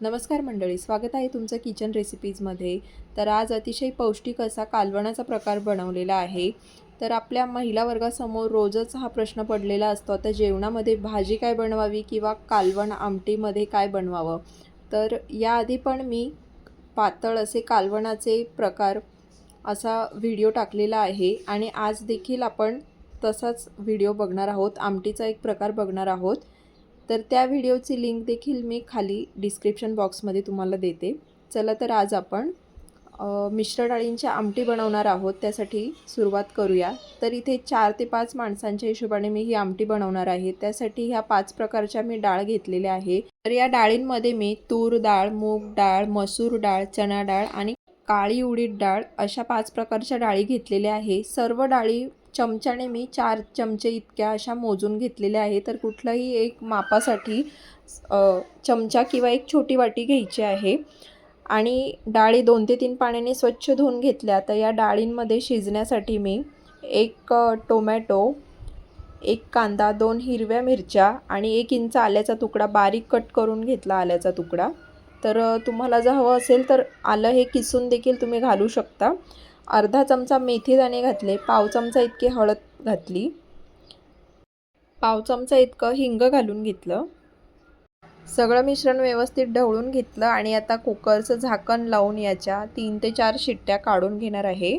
नमस्कार मंडळी स्वागत आहे तुमचं किचन रेसिपीजमध्ये. तर आज अतिशय पौष्टिक असा कालवणाचा प्रकार बनवलेला आहे. तर आपल्या महिला वर्गासमोर रोजच हा प्रश्न पडलेला असतो आता जेवणामध्ये भाजी काय बनवावी किंवा कालवण आमटीमध्ये काय बनवावं? तर याआधी पण मी पातळ असे कालवणाचे प्रकार असा व्हिडिओ टाकलेला आहे आणि आज देखील आपण तसाच व्हिडिओ बघणार आहोत आमटीचा एक प्रकार बघणार आहोत. तर त्या व्हिडिओची लिंक देखील मी खाली डिस्क्रिप्शन बॉक्समध्ये तुम्हाला देते. चला तर आज आपण मिश्र डाळींच्या आमटी बनवणार आहोत त्यासाठी सुरुवात करूया. तर इथे चार ते पाच माणसांच्या हिशोबाने मी ही आमटी बनवणार आहे. त्यासाठी ह्या पाच प्रकारच्या मी डाळ घेतलेल्या आहे. तर या डाळींमध्ये मी तूर डाळ मूग डाळ मसूर डाळ चणा डाळ आणि काळी उडीद डाळ अशा पाच प्रकारच्या डाळी घेतलेल्या आहे. सर्व डाळी चमच्याने मी चार चमचे इतक्या अशा मोजून घेतलेल्या आहे. तर कुठलंही एक मापासाठी चमचा किंवा एक छोटी वाटी घ्यायची आहे. आणि डाळी दोन ते तीन पाण्याने स्वच्छ धुवून घेतल्या तर या डाळींमध्ये शिजण्यासाठी मी एक टोमॅटो एक कांदा दोन हिरव्या मिरच्या आणि एक इंच आल्याचा तुकडा बारीक कट करून घेतला आल्याचा तुकडा. तर तुम्हाला जर हवं असेल तर आलं हे किसून देखील तुम्ही घालू शकता. अर्धा चमचा मेथी दाणे घातले पाव चमचा इतकी हळद घातली. पाव चमचा इतकं हिंग घालून घेतलं. सगळं मिश्रण व्यवस्थित ढवळून घेतलं आणि आता कुकरचं झाकण लावून याच्या तीन ते चार शिट्ट्या काढून घेणार आहे.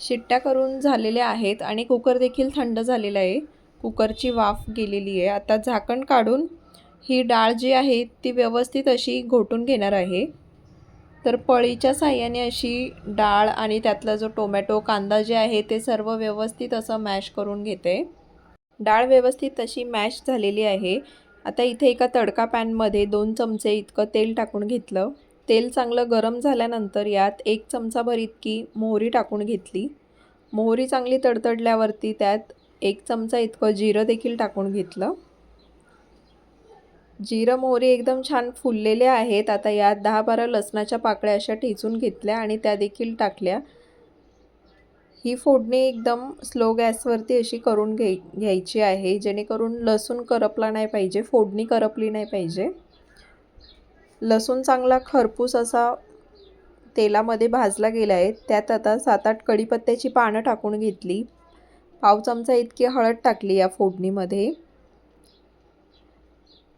शिट्ट्या करून झालेल्या आहेत आणि कुकर देखील थंड झालेला आहे. कुकरची वाफ गेलेली आहे. आता झाकण काढून ही डाळ जी आहे ती व्यवस्थित अशी घोटून घेणार आहे. तर पळीच्या साह्याने अशी डाळ आणि त्यातला जो टोमॅटो कांदा जे आहे ते सर्व व्यवस्थित असं मॅश करून घेते. डाळ व्यवस्थित तशी मॅश झालेली आहे. आता इथे एका तडका पॅनमध्ये दोन चमचे इतकं तेल टाकून घेतलं. तेल चांगलं गरम झाल्यानंतर यात एक चमचाभर इतकी मोहरी टाकून घेतली. मोहरी चांगली तडतडल्यावरती त्यात एक चमचा इतकं जिरं देखील टाकून घेतलं. जिरं मोहरी एकदम छान फुललेले आहेत. आता यात दहा बारा लसणाच्या पाकळ्या अशा ठेचून घेतल्या आणि त्या देखील टाकल्या. ही फोडणी एकदम स्लो गॅसवरती अशी करून घ्याय घ्यायची आहे. जेणेकरून लसूण करपला नाही पाहिजे फोडणी करपली नाही पाहिजे. लसूण चांगला खरपूस असा तेलामध्ये भाजला गेला आहे. त्यात आता सात आठ कढीपत्त्याची पानं टाकून घेतली. पाव चमचा इतकी हळद टाकली या फोडणीमध्ये.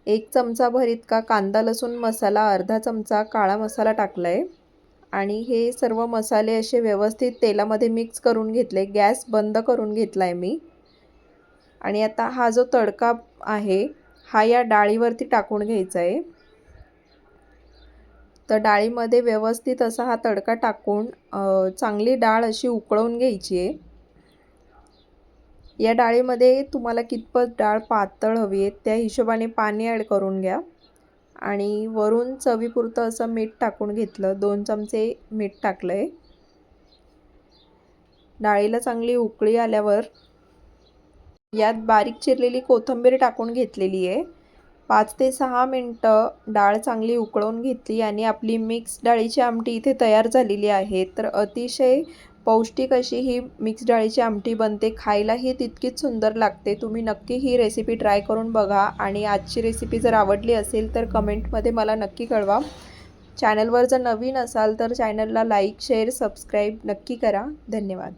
एक चमचाभर इतका कांदा लसूण मसाला अर्धा चमचा काळा मसाला टाकला आहे आणि हे सर्व मसाले असे व्यवस्थित तेलामध्ये मिक्स करून घेतले. गॅस बंद करून घेतला आहे मी. आणि आता हा जो तडका आहे हा या डाळीवरती टाकून घ्यायचा आहे तर डाळीमध्ये व्यवस्थित असा हा तडका टाकून चांगली डाळ अशी उकळवून घ्यायची आहे या डाळीमध्ये तुम्हाला कितपत डाळ पातळ हवी आहे त्या हिशोबाने पाणी ॲड करून घ्या. आणि वरून चवीपुरतं असं मीठ टाकून घेतलं दोन चमचे मीठ टाकलं आहे डाळीला चांगली उकळी आल्यावर यात बारीक चिरलेली कोथिंबीर टाकून घेतलेली आहे. पाच ते सहा मिनटं डाळ चांगली उकळवून घेतली आणि आपली मिक्स डाळीची आमटी इथे तयार झालेली आहे. तर अतिशय पौष्टिक अशी ही मिक्स डाळीची आमटी बनते. खायलाही तितकीच सुंदर लागते. तुम्ही नक्की ही रेसिपी ट्राय करून बघा. आणि आजची रेसिपी जर आवडली असेल तर कमेंटमध्ये मला नक्की कळवा. चॅनलवर जर नवीन असाल तर चॅनलला लाईक शेअर सबस्क्राईब नक्की करा. धन्यवाद.